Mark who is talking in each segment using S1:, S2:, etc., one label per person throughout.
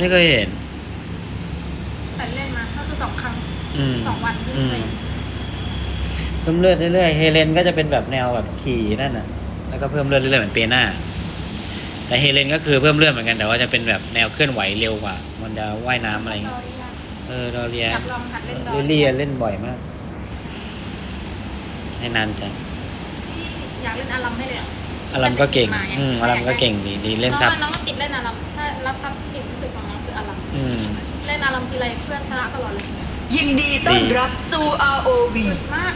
S1: ไม่เคยเห็น
S2: แต่เล่นมาก็คือสองครั้ง
S1: อืม
S2: สองวันที่
S1: อืม
S2: เล่น
S1: เพิ่มเลือดเรื่อยๆ เฮเลนก็จะเป็นแบบแนวแบบขี่นั่นน่ะ แล้วก็เพิ่มเลือดเรื่อยๆเหมือนเปียน่า แต่เฮเลนก็คือเพิ่มเลือดเหมือนกันแต่ว่าจะเป็นแบบแนวเคลื่อนไหวเร็วกว่า มันจะว่ายน้ำอะไรอย่าง
S2: ด
S1: เงี้
S2: อยเรีย
S1: เออดอเรีย
S2: อยากลองหัดเล่นดอ
S1: ลิ
S2: เรี
S1: เลี
S2: ย
S1: ยเล่นบ่อยมาก ให้นานจัง
S2: ที่อยากเล่นอารัมให้เลยอะ
S1: อลัมก็เก่ง อืมอลัมก็เก่งดีดีเล่น
S2: น้อง
S1: ซับ
S2: น้องก็ติดเล่นอารัมถ้ารับซับที่เก่งที่สุดข องน้องคืออารัม
S1: อืม
S2: เล่นอารัมทีไรเพื่อนชนะตลอดเลย
S3: ยินดีต้อนรับสู่ ROV
S2: สุดมาก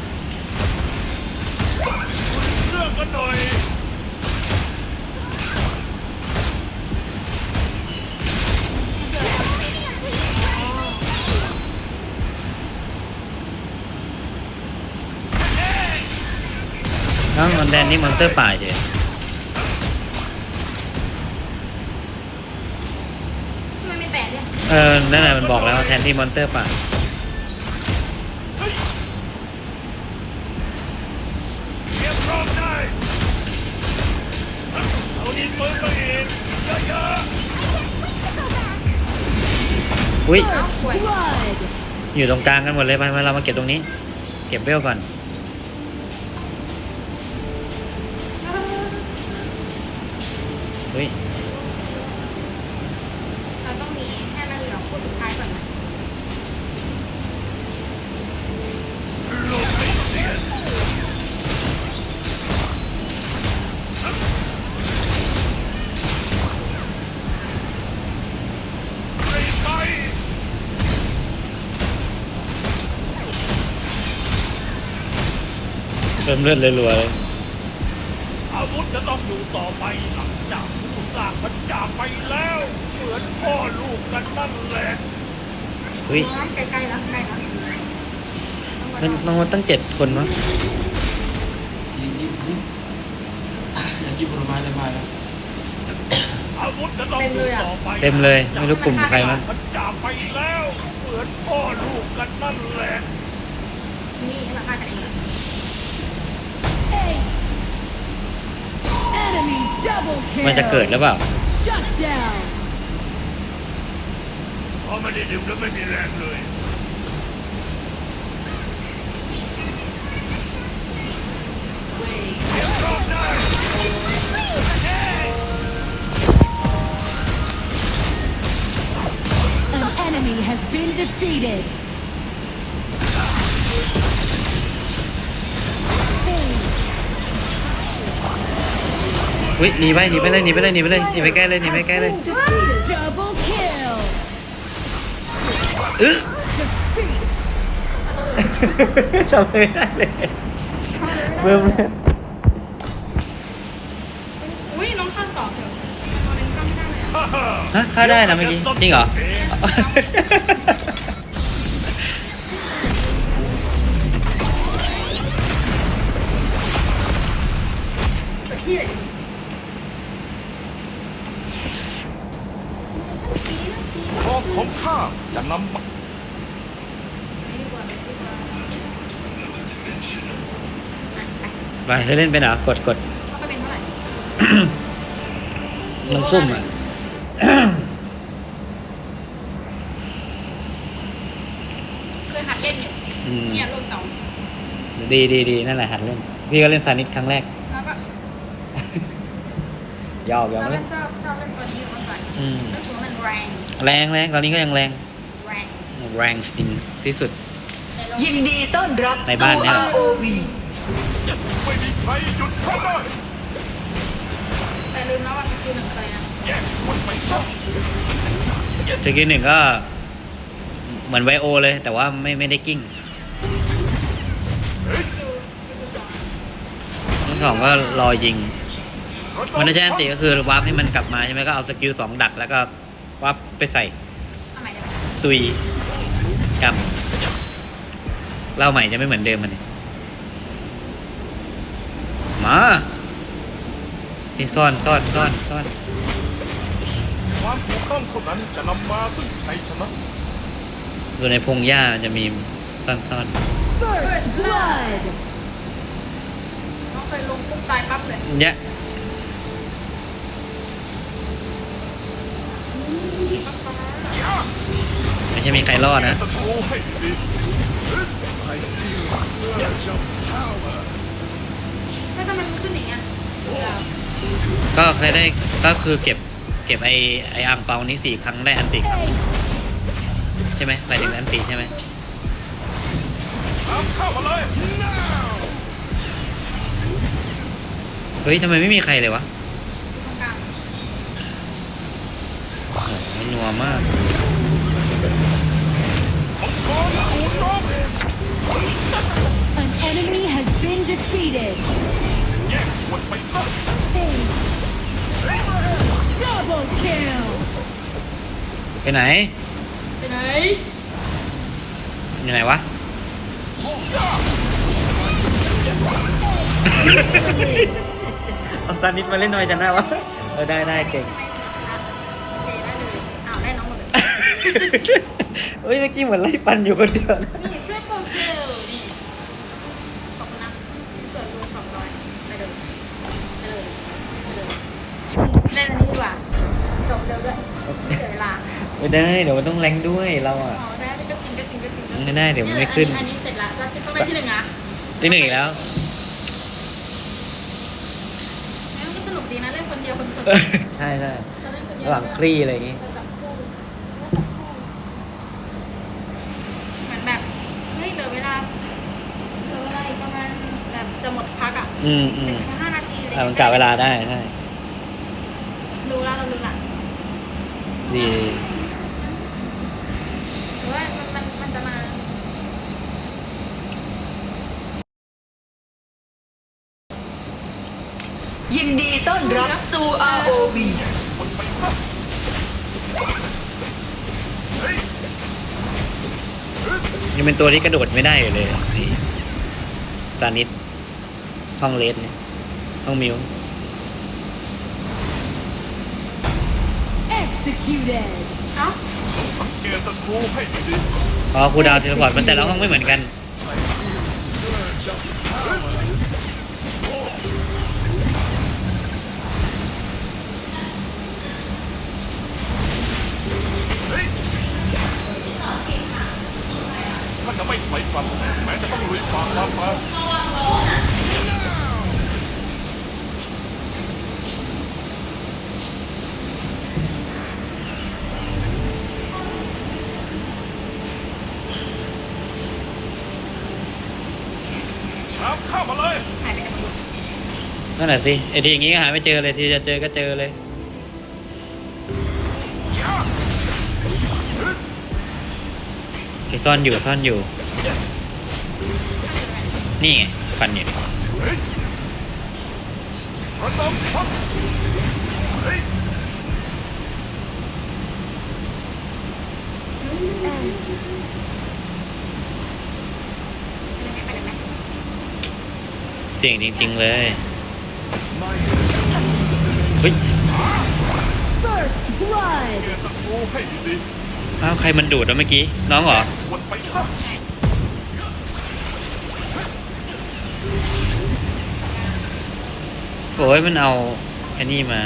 S4: เรื่องกันหน่อย
S1: น้องมันแดนนี่มอนเตอร์ป่าเฉย
S2: ทำไมไม่แตะเนี่ย
S1: เออ นั่นแหละมันบอกแล้วแทนที่มอนเตอร์ป่า
S4: เตรียมพร้อมได้เอาดินปืนมาอีกเยอะ
S1: อุ้ย
S2: อย
S1: อยู่ตรงกลางกันหมดเลยไปมาเรามาเก็บตรงนี้ เก็บเวลก่อนอุ้ย
S2: มเลือด
S1: รัวๆเลย
S4: อาวุธจะต้องอยู่ต่อไปหลังจากผู้สร้างมันจากไปแล้ว เหมือนพ่อลูกกันนั่นแหละ
S1: อุ้ย
S2: น้องใกล้ๆแล้วใกล้แล้ว
S1: มันน้องมันตั้งเจ็ดคนมั้ง
S5: ยิงยิงยิงอยากกินผลไม้อะไรมาแล้ว
S4: อาวุธจะต้องอยู่ต่อไป
S1: เต็มเลยไม่รู้กลุ่มใครมั้ง
S4: มันจากไปแล้ว เหมือนพ่อลูกกันนั่นแหละ
S2: นี่ให้มาฆ่ากันเอง
S1: มันจะเกิดหรือเปล่า
S6: Shut down.
S4: เพราะไม่ได้ดื่มแล้วไม่มีแรงเลย
S1: อุ้ยหนีไปหนีไปเลยหนีไปเลยหนีไปเลยหนีไปใกล้เลยหนีไปใกล้เลย
S6: Double kill.
S1: อึ๊ะ
S6: Defeat.
S1: ทำไม่ได้เลยเบิ่มเลย
S2: อุ้ยน้องข้ามสองเถอะน้องเล่นข้ามไม่ได้เลยอะ
S1: ฮะฆ่าได้นะเมื่อกี้จริงเหรอา
S4: จะนำมา
S2: ไม่ดีกว่าไม่ดีกว่า
S1: ไปเธอเล่นเป็นเหรอกดกด
S2: เขาก็เป็นเท่าไหร่
S1: มันซุ่มอะ
S2: เคยหัดเล่นอยู่
S1: อืม
S2: เนี่ยลูกเต๋า
S1: ดีดีดีนั่นแหละหัดเล่น พี่ก็เล่นซานิสครั้งแรก
S2: แล้วก็
S1: ยอกยอก
S2: เรา
S1: เล
S2: ก็
S1: ย
S2: ชอบชอบเล่นตัวนี้มากกว่า
S1: อืม
S2: รู้สึกว่ามันแรง
S1: แรงแรงตอนนี้ก็ยังแรง
S2: แรง
S1: แรงจริงที่สุด
S2: ในโลก
S3: ยินดีต้อนรับ
S1: ในบ้าน
S3: สู่
S1: เนี่ย
S3: ROV
S4: ไม่มีใครหยุดเขาได้
S2: แต่ลืมแล้วว่ามันคือหนึ่งอะไรนะ
S4: แยกมันไปซะ
S1: สกิลหนึ่งก็เหมือนไวโอเลย แต่ว่าไม่ไม่ได้กิ้ง
S2: คือคือสอง
S1: ทั้งสองก็รอยิงมันจะใช้อันติก็คือวาร์ปให้มันกลับมาใช่ไหมก็เอาสกิลสองดักแล้วก็วาร์ปไปใส่
S2: ทำไมเนี่ย
S1: ตุย กับเล่าใหม่จะไม่เหมือนเดิมมันยมานี่ซ่อนซ่อนซ่อนซ่อน
S4: ความถูกต้องเท่านั้นจะนำมาซึ่งชัยชนะ
S1: ดูในพงหญ้ามันจะมีซ่อนซ่อน
S6: First blood.
S2: น้องเคยลงปุ๊บตายปั๊บเลย
S1: เยะ
S2: ปั๊บปั๊บ
S1: ใช่มีใครรอดนะ
S4: ศัตรูให้ดี
S2: ถ้าทำไมมันขึ้นอย่างเงี้ย
S1: ก็เคยได้ก็คือเก็บเก็บไอไออ่างเปานี้สี่ครั้งได้อันติครั้งใช่ไหมไปถึงอันติใช่ไหม
S4: ตามเข้ามาเลย
S1: เฮ้ยทำไมไม่มีใครเลยวะ
S2: ตรงกลาง
S1: โอ้โหนัวมาก
S6: An enemy has been defeated.
S4: แยกส่วนไปซะ
S6: Double kill.
S1: ไปไหน
S2: ไปไหน
S1: อยู่ไหนวะ เอาซานิดมาเล่นหน่อยชนะวะ เออได้ได้เก่ง
S2: โอเคได้เลยอ้าวได้น้องหมดเลย
S1: เฮ้ยเมื่อกี้เหมือนไล่ฟันอยู่คนเดียวนะ
S2: นี่เพื่อนโปรเกลนี่ขอบคุณนะส่วนรวมสองร้อยไปเลยไปเลยไปเลยเล่นอันนี้ดีกว่าจบเร็วด้วยเสียเวลา
S1: ไม่ได้เดี๋ยวมันต้องแรงด้วยเราอะ
S2: อ๋อได้ก็จริงก็จริงก็จริง
S1: ไม่ได้เดี๋ยวมันไม่ขึ้น
S2: อันนี้เสร็จแล้วแล้วต้องไปที่หนึ่งอะ
S1: ที่หนึ่งอีกแล้ว
S2: งั้นมันก็สนุกดีนะเล่นคนเดียวคนเดียว
S1: ใช่ใช่
S2: จะเล่นคนเดียว
S1: ระหว่างคลี่อะไรอย่างงี้
S2: จับคู่เหมือนแบบเฮ้ยเหลือเวลาเหลือเวลาอีกประมาณแบบจะหมดพัก อะ
S1: อืมอื
S2: สิ
S1: ม
S2: บห้านาทีอะไร
S1: อะมันกะเวลาได้ใช่
S2: รู้แล้วเรารู้ละ
S1: ดี
S2: หรือว่ามันมันมันจะมา
S3: ยินดีต้อนรับสู่ ROV
S1: ยังเป็นตัวที่กระโดดไม่ได้อยู่เลยนี่ซานิด ห้องเลสเนี่ยห้องมิว
S6: Executed.
S2: เอ้า
S4: สังเกตศัตรูให้ดี
S1: พอครูดาวเทเลพอร์ตมันแต่ละห้องไม่เหมือนกัน
S4: ถ้าจะไม่ถอยกลับแม้จะต้องลุยฝ่าความมา ตามเข้ามาเลย
S2: หายไปไหนหมด
S1: นั่นแหละสิไอทีอย่างงี้ก็หาไม่เจอเลยทีจะเจอก็เจอเลยไอซ่อนอยู่ซ่อนอยู่ นี่ไงฟันอยู่
S4: เฮ้ยระดมทัพเฮ้ย
S2: ไปเลยไหม
S1: เสียงจริง ๆ เลยเฮ้ยอ้าวใครมันดูดแล้วเมื่อกี้ น้องเหรอโอ้ยมันเอาอ้นี่มา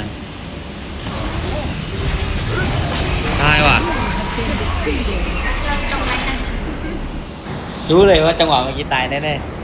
S1: ตายว่ะ รู้เลยว่าจังหวะเมื่อกี้ตายแน่ๆ